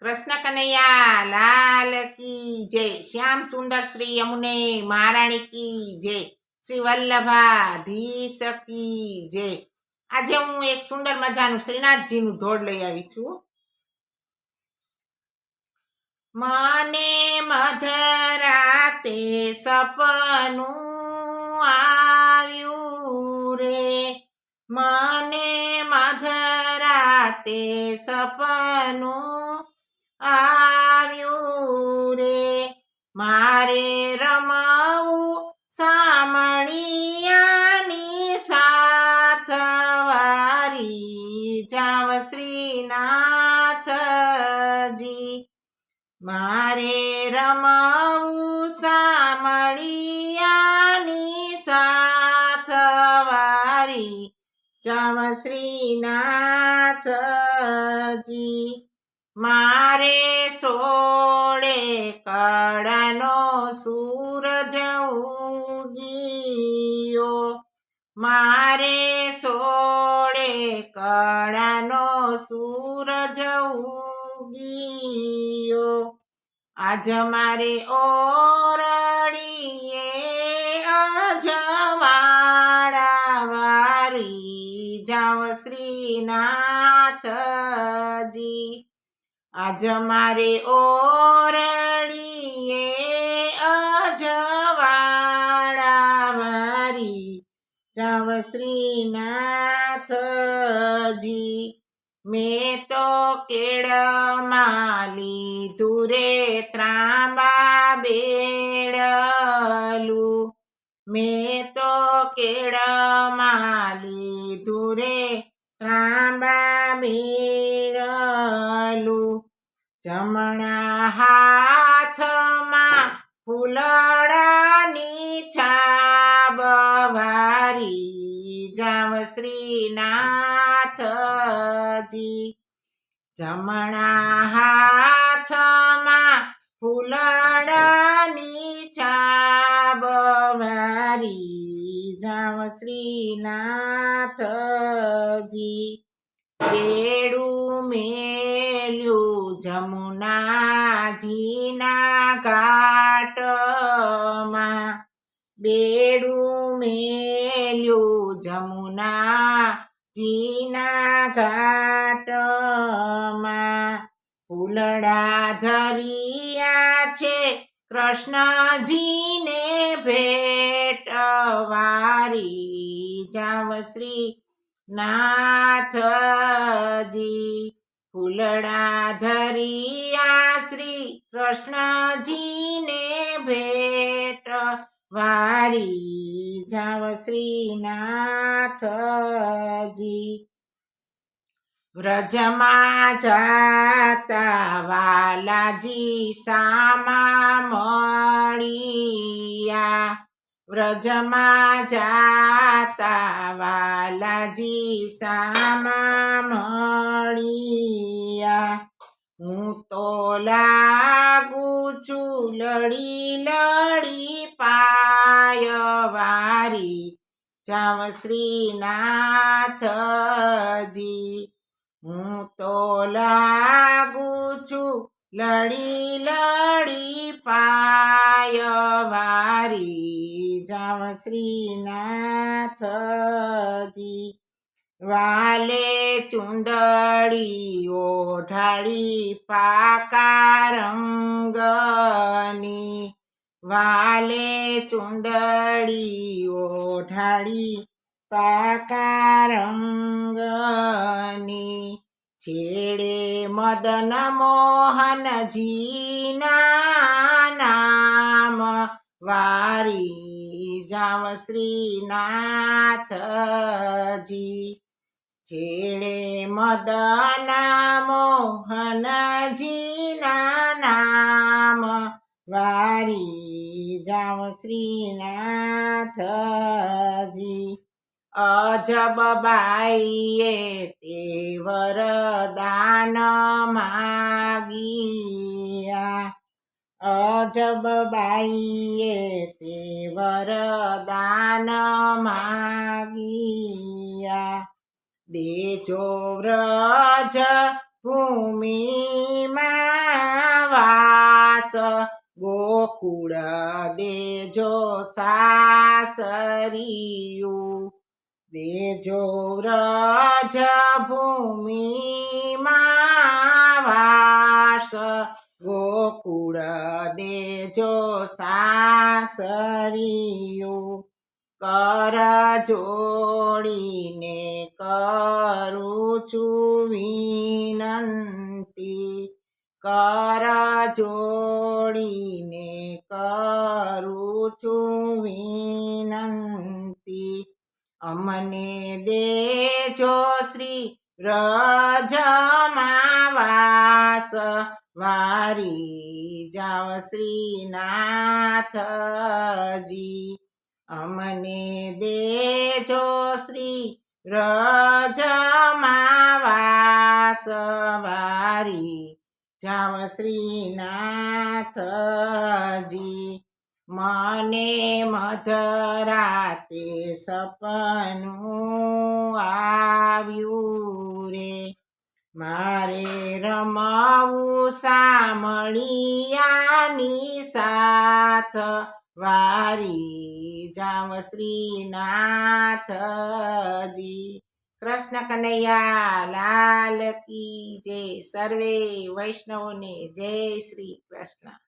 કૃષ્ણ કનૈયા, લાલ કી જય. શ્યામ સુંદર શ્રી યમુને, મહારાણી કી જય. શ્રી વલ્લભાધીશ કી જય. આજે હું એક સુંદર મજાનું શ્રીનાથજીનું ધોળ લઈ આવી છું. મને મધરાતે સપનું આવ્યું રે. મને મધરાતે સપનું આવ્યું રે મારે રમાવું સામણિયાની સાથ વારી જાવ શ્રીનાથજી. મારે રમાવું સામણિયાની સાથ વારી જાવ શ્રીનાથજી. મારે સોળે કળાનો સૂરજ ઉગીયો મારે સોળે કળાનો સૂરજ ઉગીયો આજ મારે ઓરડીએ અજવાળા વારી જાવ શ્રીનાથજી. આજ મારે ઓરડીએ અજવાળા વારી જાવ શ્રીનાથજી, મેં તો કેળમાં લીધું રે ત્રાંબા બેડલું. મેં તો કેળમાં લીધું રે ત્રાંબા બેડલું જમણા હાથમાં ફૂલડાની છાબ વારી જાવ શ્રીનાથજી. જમણા હાથમાં ફૂલડાની છાબ વારી જાવ શ્રીનાથજી. બેડું મેલ્યું જમુનાજીના ઘાટમાં બેડું મેલ્યું જમુના જીના ઘાટમાં. ફૂલડા ધરિયા છે કૃષ્ણજીને ભેટ વારી જાવ શ્રી નાથજી. ફૂલડા ધરિયા શ્રી કૃષ્ણજીને ભેટ વારી જાવ શ્રીનાથજી. વ્રજમાં જાતા વાલાજી સામા મળિયા. વ્રજમાં જાતા વાલાજી સામા મળિયા. હું તો લાગુ છું લડી લડી પાય વારી જાવ શ્રીનાથજી. હું તો લાગુ છું લડી લડી પાય વારી જાવ શ્રીનાથજી. વાલે ચુંદડી ઓઢાડી પાકા રંગની. વાલે ચુંદડી ઓઢાડી પાકા રંગની. છેડે મદન મોહનજીના નામ વારી જાવ શ્રીનાથજી. છેડે મદના મોહનજીના નામ વારી જાવ શ્રીનાથજી. અજબ બાઈએ તે વરદાન માગિયા અજબ બાઈએ તે વરદાન માગિયા. દેજો વ્રજ ભૂમિ વાસ, ગોકુળ દેજો સાસરિયું. દેજો વ્રજ ભૂમિ વાસ ગોકુળ દેજો સાસરિયું કર જોડીને કરું છું વિનંતી. કર જોડીને કરું છું વિનંતી. અમને દેજો શ્રી રજમાં વાસ વારી. જાવ શ્રીનાથજી. અમને દેજો શ્રી રજમાં સવારી વારી. જાવ શ્રીનાથજી. મને મધરાતે સપનું આવ્યું રે. મારે રમવું સામળિયાની સાથ, વારી જાવ શ્રીનાથજી. કૃષ્ણ કનૈયા લાલ કી જય, સર્વે વૈષ્ણવને જય શ્રી કૃષ્ણ.